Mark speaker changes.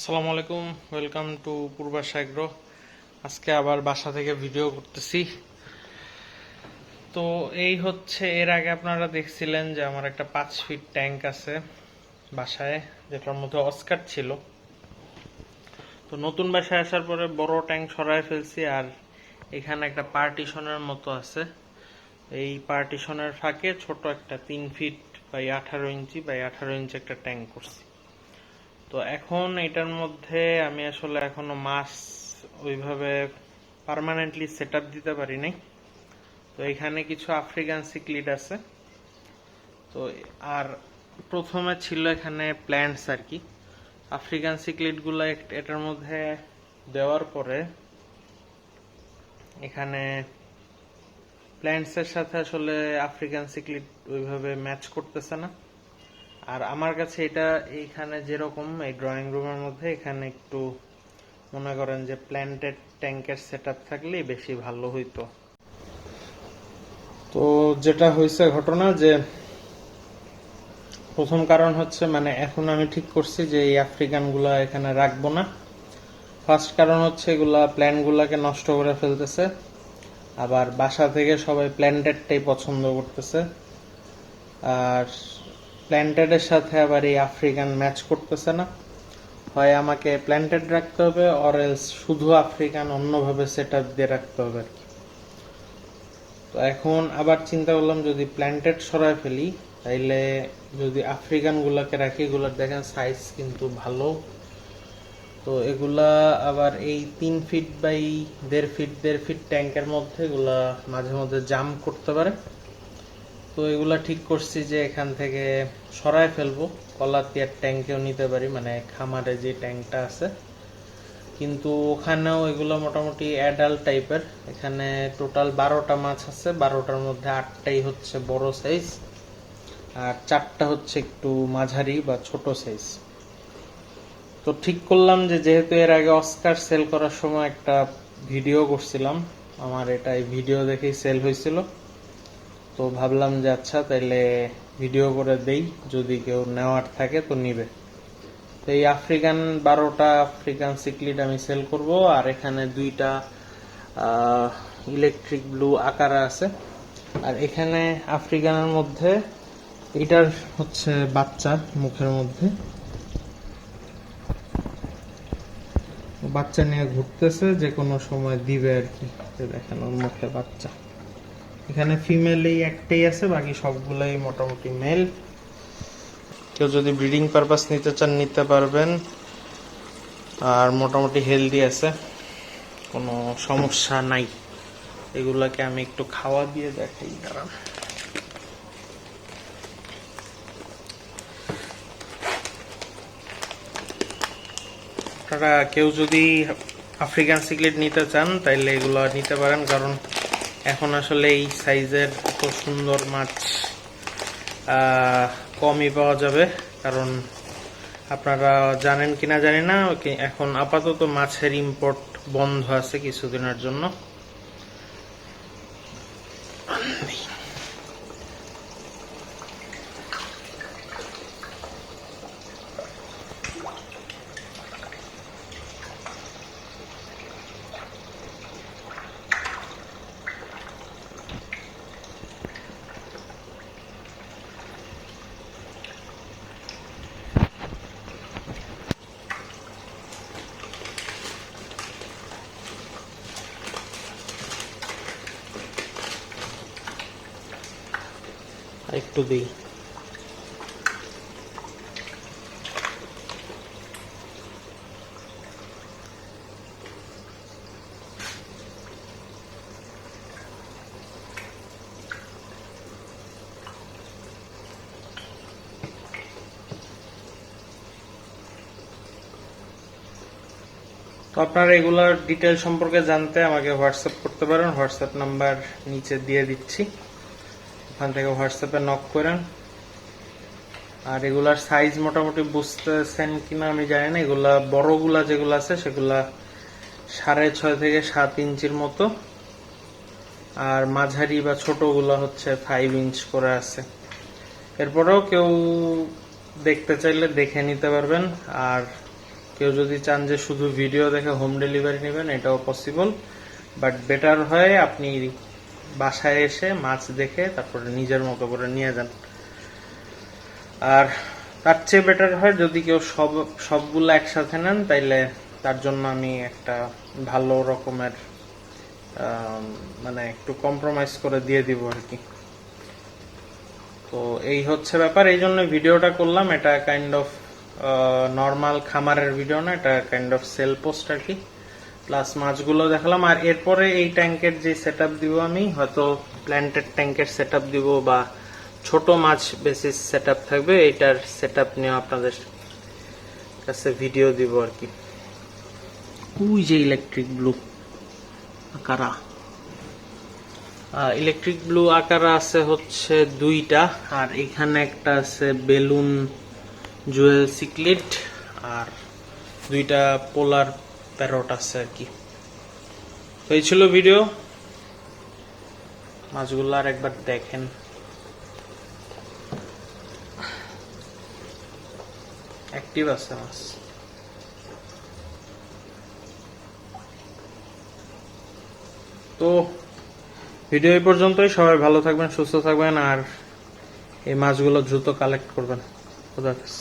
Speaker 1: আসসালামু আলাইকুম welcome to পূর্বাস agro আজকে আবার বাসা থেকে ভিডিও করতেছি। তো এই হচ্ছে, এর আগে আপনারা দেখছিলেন যে আমার একটা পাঁচ ফিট ট্যাঙ্ক আছে বাসায়, যেটার মধ্যে অস্কার ছিল। তো নতুন বাসায় আসার পরে বড় ট্যাঙ্ক সরায় ফেলছি আর এখানে একটা পার্টিশনের মতো আছে। এই পার্টিশনের ফাঁকে ছোট একটা তিন ফিট বাই আঠারো ইঞ্চি বাই আঠারো ইঞ্চি একটা ট্যাঙ্ক করছি। তো এখন এটার মধ্যে আমি আসলে এখনও মাস ওইভাবে পার্মানেন্টলি সেট দিতে পারি নাই তো এখানে কিছু আফ্রিকান সিকলিড আছে। তো আর প্রথমে ছিল এখানে প্ল্যান্টস আর কি। আফ্রিকান সিকলিডগুলো এটার মধ্যে দেওয়ার পরে এখানে প্ল্যান্টসের সাথে আসলে আফ্রিকান সিকলিড ওইভাবে ম্যাচ করতেছে না। আর আমার কাছে এটা এইখানে যেরকম, এই ড্রয়িং রুমের মধ্যে এখানে একটু মনে করেন যে প্ল্যান্টেড ট্যাঙ্কের সেট আপ থাকলে বেশি ভালো হইতো। তো যেটা হয়েছে ঘটনা যে, প্রথম কারণ হচ্ছে মানে এখন আমি ঠিক করছি যে এই আফ্রিকানগুলা এখানে রাখব না। ফার্স্ট কারণ হচ্ছে এগুলা প্ল্যান গুলাকে নষ্ট করে ফেলতেছে। আবার বাসা থেকে সবাই প্ল্যান্টেডটাই পছন্দ করতেছে। আর প্ল্যান্টেডের সাথে আবার এই আফ্রিকান ম্যাচ করতেছে না। হয় আমাকে প্ল্যান্টেড রাখতে হবে অর এলস শুধু আফ্রিকান অন্যভাবে সেট আপ দিয়ে রাখতে হবে আর কি। তো এখন আবার চিন্তা করলাম যদি প্ল্যান্টেড সরায় ফেলি, তাইলে যদি আফ্রিকান গুলাকে রাখি, এগুলার দেখেন সাইজ কিন্তু ভালো। তো এগুলা আবার এই তিন ফিট বাই দেড় ফিট দেড় ফিট ট্যাঙ্কের মধ্যে এগুলা মাঝে মধ্যে জাম করতে পারে। তো এগুলা ঠিক করছি যে এখান থেকে সরায় ফেলব। কলাতিয়ার ট্যাঙ্কেও নিতে পারি মানে খামারে যে ট্যাঙ্কটা আছে। কিন্তু ওখানেও এগুলো মোটামুটি অ্যাডাল্ট টাইপের এখানে টোটাল বারোটা মাছ আছে, বারোটার মধ্যে আটটাই হচ্ছে বড় সাইজ আর চারটা হচ্ছে একটু মাঝারি বা ছোট সাইজ তো ঠিক করলাম যে যেহেতু এর আগে অস্কার সেল করার সময় একটা ভিডিও করছিলাম, আমার এটা এই ভিডিও দেখেই সেল হয়েছিল। তো ভাবলাম যে আচ্ছা তাইলে ভিডিও করে দেই। যদি কেউ নেওয়ার থাকে তো নিবে। তো এই আফ্রিকান বারোটা আফ্রিকান সিকলিড আমি সেল করব। আর এখানে দুইটা ইলেকট্রিক ব্লু আকারা আছে। আর এখানে আফ্রিকানের মধ্যে, এটার হচ্ছে বাচ্চা মুখের মধ্যে। বাচ্চা নিয়ে ঘুরতেছে যে কোনো সময় দিবে আর কি। দেখেন ওর মুখে বাচ্চা। এখানে ফিমেল এই একটাই আছে, বাকি সবগুলাই মোটামুটি মেল কেউ যদি ব্রিডিং পারপাস নিতে চান, নিতে পারবেন। আর মোটামুটি হেলদি আছে, কোনো সমস্যা নাই। এগুলাকে আমি একটু খাওয়া দিয়ে দেখাই, দাঁড়ান। কেউ যদি আফ্রিকান সিকলেট নিতে চান, তাইলে এগুলো নিতে পারেন, কারণ এখন আসলে এই সাইজের এত সুন্দর মাছ কমই পাওয়া যাবে, কারণ আপনারা জানেন কিনা জানি না এখন আপাতত মাছের ইম্পোর্ট বন্ধ আছে কিছুদিনের জন্য। একটু দিই। তো আপনারা এগুলোর ডিটেল সম্পর্কে জানতে আমাকে হোয়াটসঅ্যাপ করতে পারেন। হোয়াটসঅ্যাপ নাম্বার নিচে দিয়ে দিচ্ছি। ওখান থেকে হোয়াটসঅ্যাপে নক করেন। আর এগুলার সাইজ মোটামুটি বুঝতেছেন কিনা আমি জানি না। এগুলা বড়গুলা যেগুলো আছে, সেগুলা সাড়ে ছয় থেকে সাত ইঞ্চির মতো। আর মাঝারি বা ছোটগুলা হচ্ছে ফাইভ ইঞ্চ করে আছে। এরপরেও কেউ দেখতে চাইলে দেখে নিতে পারবেন। আর কেউ যদি চান যে শুধু ভিডিও দেখে হোম ডেলিভারি নেবেন, এটাও পসিবল বাট বেটার হয় আপনি বাসায় এসে মাছ দেখে তারপরে নিজের মতো করে নিয়ে যান। আর তার চেয়ে বেটার হয় যদি কেউ সব, সবগুলো একসাথে নেন, তাইলে তার জন্য আমি একটা ভালো রকমের মানে একটু কম্প্রোমাইজ করে দিয়ে দিব আর কি। তো এই হচ্ছে ব্যাপার। এই জন্য ভিডিওটা করলাম। এটা কাইন্ড অফ নর্মাল খামারের ভিডিও না, এটা কাইন্ড অফ সেল পোস্ট আর কি। প্লাস মাছগুলো দেখালাম আর এরপরে এই ট্যাঙ্কের যে সেট দিব আমি হয়তো প্ল্যান্টেড ট্যাঙ্কের সেট দিব বা ছোট মাছ বেসিস সেট থাকবে এটার সেট নিয়ে আপনাদের কাছে ভিডিও দিব আর কি। ওই যে ইলেকট্রিক ব্লু কারা ইলেকট্রিক ব্লু আকার আছে হচ্ছে দুইটা আর এখানে একটা আছে বেলুন জুয়েল সিকলিট আর দুইটা পোলার প্যারট আছে আর কি। তো এই ছিল ভিডিও মাছগুলো আর একবার দেখেন। অ্যাক্টিভ আছে মাছ। তো ভিডিও এই পর্যন্তই। সবাই ভালো থাকবেন, সুস্থ থাকবেন, আর এই মাছগুলো দ্রুত কালেক্ট করবেন। খুদা হাফেজ।